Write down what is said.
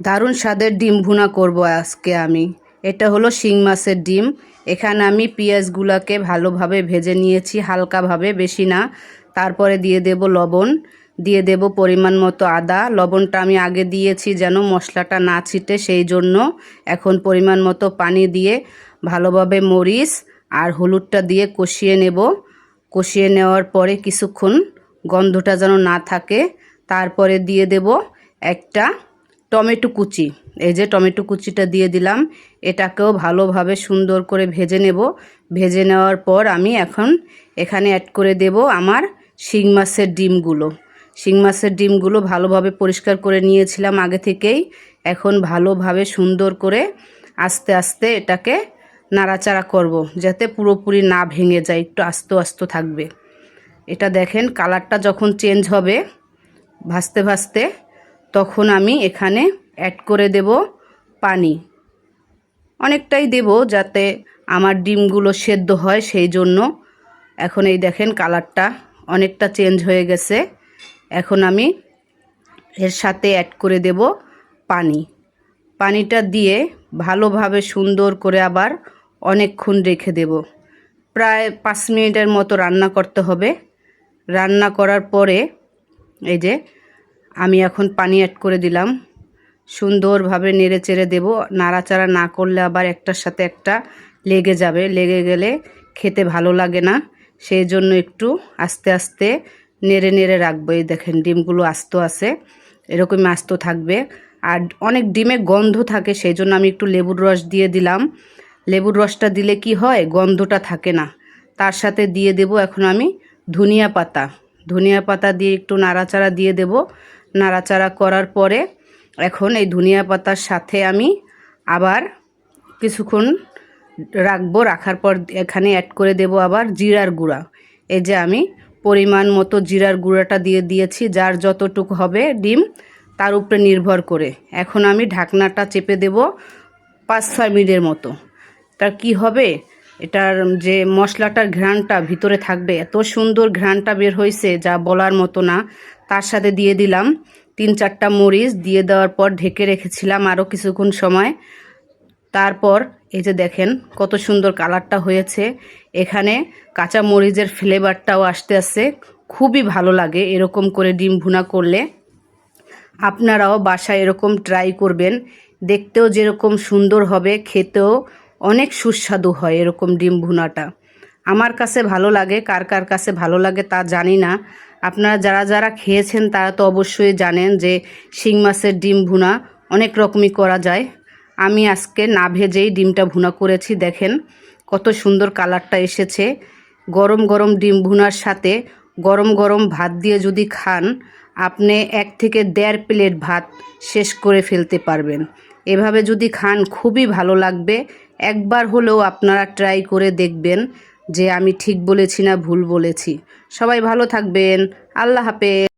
দারুণ স্বাদের ডিম ভুনা করব আজকে আমি। এটা হলো শিং মাছের ডিম। এখানে আমি পেঁয়াজগুলোকে ভালোভাবে ভেজে নিয়েছি, হালকাভাবে, বেশি না। তারপরে দিয়ে দেব লবণ। দিয়ে দেব পরিমাণ মতো আদা। লবণটা আমি আগে দিয়েছি যেন মশলাটা না ছিটে, সেই জন্য এখন পরিমাণ মতো পানি দিয়ে ভালোভাবে মরিচ আর হলুদটা দিয়ে কষিয়ে নেব। কষিয়ে নেওয়ার পরে কিছুক্ষণ গন্ধটা যেন না থাকে। তারপরে দিয়ে দেব একটা টমেটো কুচি। এই যে টমেটো কুচিটা দিয়ে দিলাম। এটাকেও ভালোভাবে সুন্দর করে ভেজে নেব। ভেজে নেওয়ার পর আমি এখন এখানে অ্যাড করে দেব আমার শিং মাছের ডিমগুলো। শিং মাছের ডিমগুলো ভালোভাবে পরিষ্কার করে নিয়েছিলাম আগে থেকেই। এখন ভালোভাবে সুন্দর করে আস্তে আস্তে এটাকে নাড়াচাড়া করব যাতে পুরোপুরি না ভেঙে যায়, একটু আস্তে আস্তে থাকবে। এটা দেখেন কালারটা যখন চেঞ্জ হবে, ভাজতে ভাজতে তখন আমি এখানে অ্যাড করে দেব পানি। অনেকটাই দেব যাতে আমার ডিমগুলো সেদ্ধ হয় সেই জন্য। এখন এই দেখেন কালারটা অনেকটা চেঞ্জ হয়ে গেছে। এখন আমি এর সাথে অ্যাড করে দেব পানি। পানিটা দিয়ে ভালোভাবে সুন্দর করে আবার অনেকক্ষণ রেখে দেব। প্রায় পাঁচ মিনিটের মতো রান্না করতে হবে। রান্না করার পরে এই যে আমি এখন পানি অ্যাড করে দিলাম। সুন্দরভাবে নেড়ে চেড়ে দেবো। নাড়াচাড়া না করলে আবার একটার সাথে একটা লেগে যাবে। লেগে গেলে খেতে ভালো লাগে না। সেই জন্য একটু আস্তে আস্তে নেড়ে নেড়ে রাখব। এই দেখেন ডিমগুলো আস্ত আছে। এরকমই আস্ত থাকবে। আর অনেক ডিমে গন্ধ থাকে, সেই জন্য আমি একটু লেবুর রস দিয়ে দিলাম। লেবুর রসটা দিলে কি হয়? গন্ধটা থাকে না। তার সাথে দিয়ে দেব এখন আমি ধনিয়া পাতা। ধনিয়া পাতা দিয়ে একটু নাড়াচাড়া দিয়ে দেব। নাড়াচাড়া করার পরে এখন এই ধনিয়া পাতার সাথে আমি আবার কিছুক্ষণ রাখব। রাখার পর এখানে অ্যাড করে দেব আবার জিরার গুঁড়া। এই যে আমি পরিমাণ মতো জিরার গুঁড়াটা দিয়ে দিয়েছি, যার যতটুকু হবে ডিম তার উপরে নির্ভর করে। এখন আমি ঢাকনাটা চেপে দেব পাঁচ ছয় মিনিটের মতো। তার কি হবে? এটার যে মশলাটার ঘ্রাণটা ভিতরে থাকবে, এত সুন্দর ঘ্রাণটা বের হয়েছে যা বলার মতো না। তার সাথে দিয়ে দিলাম তিন চারটা মরিচ, দিয়ে দেওয়ার পর ঢেকে রেখেছিলাম আরও কিছুক্ষণ সময়। তারপর এই যে দেখেন কত সুন্দর কালারটা হয়েছে। এখানে কাঁচা মরিচের ফ্লেভারটাও আসতে আসতে খুবই ভালো লাগে এরকম করে ডিম ভুনা করলে। আপনারাও বাসায় এরকম ট্রাই করবেন। দেখতেও যেরকম সুন্দর হবে, খেতেও অনেক সুস্বাদু হয় এরকম ডিম ভুনাটা। আমার কাছে ভালো লাগে, কার কার কাছে ভালো লাগে তা জানি না। আপনারা যারা যারা খেয়েছেন তারা তো অবশ্যই জানেন যে শিং মাছের ডিম ভুনা অনেক রকমই করা যায়। আমি আজকে না ভেজেই ডিমটা ভুনা করেছি, দেখেন কত সুন্দর কালারটা এসেছে। গরম গরম ডিম ভুনার সাথে গরম গরম ভাত দিয়ে যদি খান, আপনি এক থেকে দেড় প্লেট ভাত শেষ করে ফেলতে পারবেন। এভাবে যদি খান, খুবই ভালো লাগবে। একবার হলেও আপনারা ট্রাই করে দেখবেন যে আমি ঠিক বলেছি না ভুল বলেছি। সবাই ভালো থাকবেন। আল্লাহ হাফেজ।